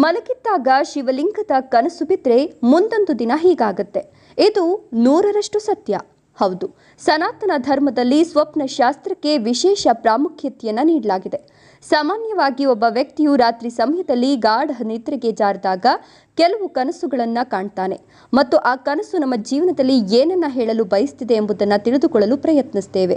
ಮಲಗಿದ್ದಾಗ ಶಿವಲಿಂಗದ ಕನಸು ಬಿದ್ದರೆ ಮುಂದೊಂದು ದಿನ ಹೀಗಾಗತ್ತೆ. ಇದು ನೂರರಷ್ಟು ಸತ್ಯ. ಹೌದು, ಸನಾತನ ಧರ್ಮದಲ್ಲಿ ಸ್ವಪ್ನ ಶಾಸ್ತ್ರಕ್ಕೆ ವಿಶೇಷ ಪ್ರಾಮುಖ್ಯತೆಯನ್ನು ನೀಡಲಾಗಿದೆ. ಸಾಮಾನ್ಯವಾಗಿ ಒಬ್ಬ ವ್ಯಕ್ತಿಯು ರಾತ್ರಿ ಸಮಯದಲ್ಲಿ ಗಾಢ ನಿದ್ರೆಗೆ ಜಾರಿದಾಗ ಕೆಲವು ಕನಸುಗಳನ್ನು ಕಾಣ್ತಾನೆ. ಮತ್ತು ಆ ಕನಸು ನಮ್ಮ ಜೀವನದಲ್ಲಿ ಏನನ್ನ ಹೇಳಲು ಬಯಸ್ತಿದೆ ಎಂಬುದನ್ನು ತಿಳಿದುಕೊಳ್ಳಲು ಪ್ರಯತ್ನಿಸ್ತೇವೆ.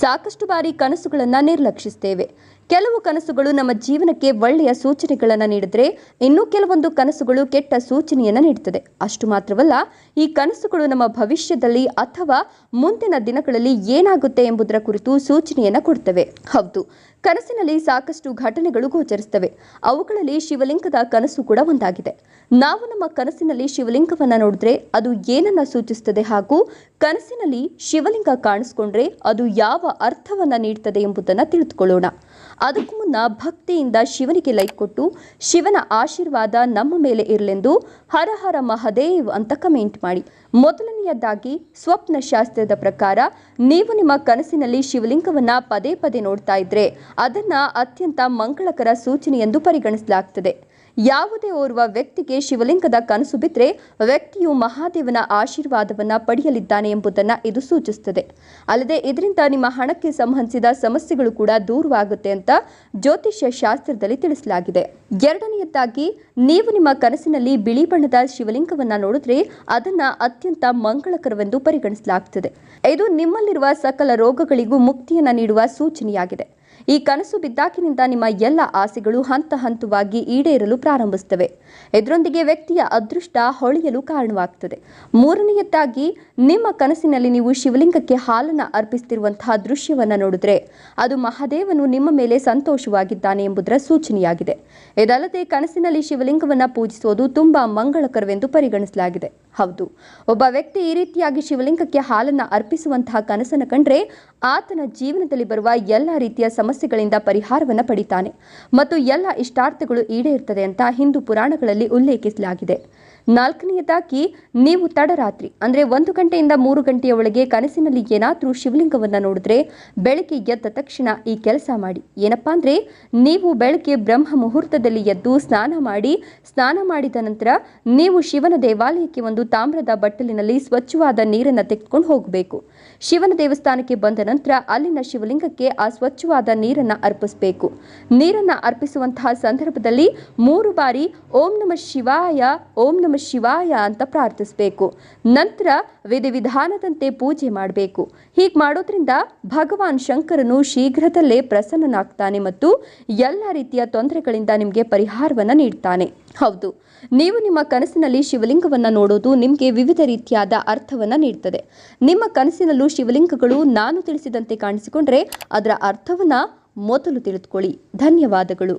ಸಾಕಷ್ಟು ಬಾರಿ ಕನಸುಗಳನ್ನು ನಿರ್ಲಕ್ಷಿಸ್ತೇವೆ. ಕೆಲವು ಕನಸುಗಳು ನಮ್ಮ ಜೀವನಕ್ಕೆ ಒಳ್ಳೆಯ ಸೂಚನೆಗಳನ್ನು ನೀಡಿದ್ರೆ, ಇನ್ನು ಕೆಲವೊಂದು ಕನಸುಗಳು ಕೆಟ್ಟ ಸೂಚನೆಯನ್ನು ನೀಡುತ್ತದೆ ಅಷ್ಟು ಮಾತ್ರವಲ್ಲ, ಈ ಕನಸುಗಳು ನಮ್ಮ ಭವಿಷ್ಯದಲ್ಲಿ ಅಥವಾ ಮುಂದಿನ ದಿನಗಳಲ್ಲಿ ಏನಾಗುತ್ತೆ ಎಂಬುದರ ಕುರಿತು ಸೂಚನೆಯನ್ನು ಕೊಡ್ತವೆ. ಹೌದು, ಕನಸಿನಲ್ಲಿ ಸಾಕಷ್ಟು ಘಟನೆಗಳು ಗೋಚರಿಸ್ತವೆ. ಅವುಗಳಲ್ಲಿ ಶಿವಲಿಂಗದ ಕನಸು ಕೂಡ ಒಂದಾಗಿದೆ. ನಾವು ನಮ್ಮ ಕನಸಿನಲ್ಲಿ ಶಿವಲಿಂಗವನ್ನು ನೋಡಿದ್ರೆ ಅದು ಏನನ್ನ ಸೂಚಿಸುತ್ತದೆ ಹಾಗೂ ಕನಸಿನಲ್ಲಿ ಶಿವಲಿಂಗ ಕಾಣಿಸ್ಕೊಂಡ್ರೆ ಅದು ಯಾವ ಅರ್ಥವನ್ನ ನೀಡ್ತದೆ ಎಂಬುದನ್ನು ತಿಳಿದುಕೊಳ್ಳೋಣ. ಅದಕ್ಕೂ ಮುನ್ನ ಭಕ್ತಿಯಿಂದ ಶಿವನಿಗೆ ಲೈಕ್ ಕೊಟ್ಟು ಶಿವನ ಆಶೀರ್ವಾದ ನಮ್ಮ ಮೇಲೆ ಇರಲೆಂದು ಹರ ಹರ ಮಹದೇವ್ ಅಂತ ಕಮೆಂಟ್ ಮಾಡಿ. ಮೊದಲನೆಯದಾಗಿ ಸ್ವಪ್ನ ಶಾಸ್ತ್ರದ ಪ್ರಕಾರ ನೀವು ನಿಮ್ಮ ಕನಸಿನಲ್ಲಿ ಶಿವಲಿಂಗವನ್ನ ಪದೇ ಪದೇ ನೋಡ್ತಾ ಇದ್ರೆ ಅದನ್ನ ಅತ್ಯಂತ ಮಂಗಳಕರ ಸೂಚನೆ ಎಂದು ಪರಿಗಣಿಸಲಾಗ್ತದೆ. ಯಾವುದೇ ಓರ್ವ ವ್ಯಕ್ತಿಗೆ ಶಿವಲಿಂಗದ ಕನಸು ಬಿದ್ದರೆ ವ್ಯಕ್ತಿಯು ಮಹಾದೇವನ ಆಶೀರ್ವಾದವನ್ನ ಪಡೆಯಲಿದ್ದಾನೆ ಎಂಬುದನ್ನು ಇದು ಸೂಚಿಸುತ್ತದೆ. ಅಲ್ಲದೆ ಇದರಿಂದ ನಿಮ್ಮ ಹಣಕ್ಕೆ ಸಂಬಂಧಿಸಿದ ಸಮಸ್ಯೆಗಳು ಕೂಡ ದೂರವಾಗುತ್ತೆ ಅಂತ ಜ್ಯೋತಿಷ್ಯ ಶಾಸ್ತ್ರದಲ್ಲಿ ತಿಳಿಸಲಾಗಿದೆ. ಎರಡನೆಯದಾಗಿ ನೀವು ನಿಮ್ಮ ಕನಸಿನಲ್ಲಿ ಬಿಳಿ ಬಣ್ಣದ ಶಿವಲಿಂಗವನ್ನ ನೋಡಿದ್ರೆ ಅದನ್ನ ಅತ್ಯಂತ ಮಂಗಳಕರವೆಂದು ಪರಿಗಣಿಸಲಾಗುತ್ತದೆ ಇದು ನಿಮ್ಮಲ್ಲಿರುವ ಸಕಲ ರೋಗಗಳಿಗೂ ಮುಕ್ತಿಯನ್ನ ನೀಡುವ ಸೂಚನೆಯಾಗಿದೆ. ಈ ಕನಸು ಬಿದ್ದಾಕಿನಿಂದ ನಿಮ್ಮ ಎಲ್ಲ ಆಸೆಗಳು ಹಂತ ಹಂತವಾಗಿ ಈಡೇರಲು ಪ್ರಾರಂಭಿಸುತ್ತವೆ. ಇದರೊಂದಿಗೆ ವ್ಯಕ್ತಿಯ ಅದೃಷ್ಟ ಹೊಳೆಯಲು ಕಾರಣವಾಗ್ತದೆ. ಮೂರನೆಯದಾಗಿ, ನಿಮ್ಮ ಕನಸಿನಲ್ಲಿ ನೀವು ಶಿವಲಿಂಗಕ್ಕೆ ಹಾಲನ್ನ ಅರ್ಪಿಸುತ್ತಿರುವಂತಹ ದೃಶ್ಯವನ್ನು ನೋಡಿದ್ರೆ, ಅದು ಮಹಾದೇವನು ನಿಮ್ಮ ಮೇಲೆ ಸಂತೋಷವಾಗಿದ್ದಾನೆ ಎಂಬುದರ ಸೂಚನೆಯಾಗಿದೆ. ಇದಲ್ಲದೆ, ಕನಸಿನಲ್ಲಿ ಶಿವಲಿಂಗವನ್ನು ಪೂಜಿಸುವುದು ತುಂಬಾ ಮಂಗಳಕರವೆಂದು ಪರಿಗಣಿಸಲಾಗಿದೆ. ಹೌದು, ಒಬ್ಬ ವ್ಯಕ್ತಿ ಈ ರೀತಿಯಾಗಿ ಶಿವಲಿಂಗಕ್ಕೆ ಹಾಲನ್ನು ಅರ್ಪಿಸುವಂತಹ ಕನಸನ್ನು ಕಂಡ್ರೆ, ಆತನ ಜೀವನದಲ್ಲಿ ಬರುವ ಎಲ್ಲ ರೀತಿಯ ಸಮಸ್ಯೆಗಳಿಂದ ಪರಿಹಾರವನ್ನು ಪಡಿತಾನೆ. ಮತ್ತು ಎಲ್ಲ ಇಷ್ಟಾರ್ಥಗಳು ಈಡೇರ್ತದೆ ಅಂತ ಹಿಂದೂ ಪುರಾಣಗಳಲ್ಲಿ ಉಲ್ಲೇಖಿಸಲಾಗಿದೆ. ನಾಲ್ಕನೆಯದಾಗಿ, ನೀವು ತಡರಾತ್ರಿ, ಅಂದರೆ ಒಂದು ಗಂಟೆಯಿಂದ ಮೂರು ಗಂಟೆಯ ಒಳಗೆ ಕನಸಿನಲ್ಲಿ ಏನಾದರೂ ಶಿವಲಿಂಗವನ್ನು ನೋಡಿದ್ರೆ ಬೆಳಗ್ಗೆ ಎದ್ದ ತಕ್ಷಣ ಈ ಕೆಲಸ ಮಾಡಿ. ಏನಪ್ಪಾ ಅಂದರೆ, ನೀವು ಬೆಳಗ್ಗೆ ಬ್ರಹ್ಮ ಮುಹೂರ್ತದಲ್ಲಿ ಎದ್ದು ಸ್ನಾನ ಮಾಡಿ, ಸ್ನಾನ ಮಾಡಿದ ನಂತರ ನೀವು ಶಿವನ ದೇವಾಲಯಕ್ಕೆ ಒಂದು ತಾಮ್ರದ ಬಟ್ಟಲಿನಲ್ಲಿ ಸ್ವಚ್ಛವಾದ ನೀರನ್ನು ತೆಗೆದುಕೊಂಡು ಹೋಗಬೇಕು. ಶಿವನ ದೇವಸ್ಥಾನಕ್ಕೆ ಬಂದ ನಂತರ ಅಲ್ಲಿನ ಶಿವಲಿಂಗಕ್ಕೆ ಆ ಸ್ವಚ್ಛವಾದ ನೀರನ್ನು ಅರ್ಪಿಸಬೇಕು. ನೀರನ್ನು ಅರ್ಪಿಸುವಂತಹ ಸಂದರ್ಭದಲ್ಲಿ ಮೂರು ಬಾರಿ ಓಂ ನಮ ಶಿವಾಯ, ಓಂ ನಮ ಶಿವಾಯ ಅಂತ ಪ್ರಾರ್ಥಿಸಬೇಕು. ನಂತರ ವಿಧಿವಿಧಾನದಂತೆ ಪೂಜೆ ಮಾಡಬೇಕು. ಹೀಗೆ ಮಾಡೋದ್ರಿಂದ ಭಗವಾನ್ ಶಂಕರನು ಶೀಘ್ರದಲ್ಲೇ ಪ್ರಸನ್ನನಾಗ್ತಾನೆ ಮತ್ತು ಎಲ್ಲ ರೀತಿಯ ತೊಂದರೆಗಳಿಂದ ನಿಮಗೆ ಪರಿಹಾರವನ್ನು ನೀಡ್ತಾನೆ. ಹೌದು, ನೀವು ನಿಮ್ಮ ಕನಸಿನಲ್ಲಿ ಶಿವಲಿಂಗವನ್ನು ನೋಡೋದು ನಿಮಗೆ ವಿವಿಧ ರೀತಿಯಾದ ಅರ್ಥವನ್ನು ನೀಡ್ತದೆ. ನಿಮ್ಮ ಕನಸಿನಲ್ಲೂ ಶಿವಲಿಂಗಗಳು ನಾನು ತಿಳಿಸಿದಂತೆ ಕಾಣಿಸಿಕೊಂಡ್ರೆ ಅದರ ಅರ್ಥವನ್ನು ಮೊದಲು ತಿಳಿದುಕೊಳ್ಳಿ. ಧನ್ಯವಾದಗಳು.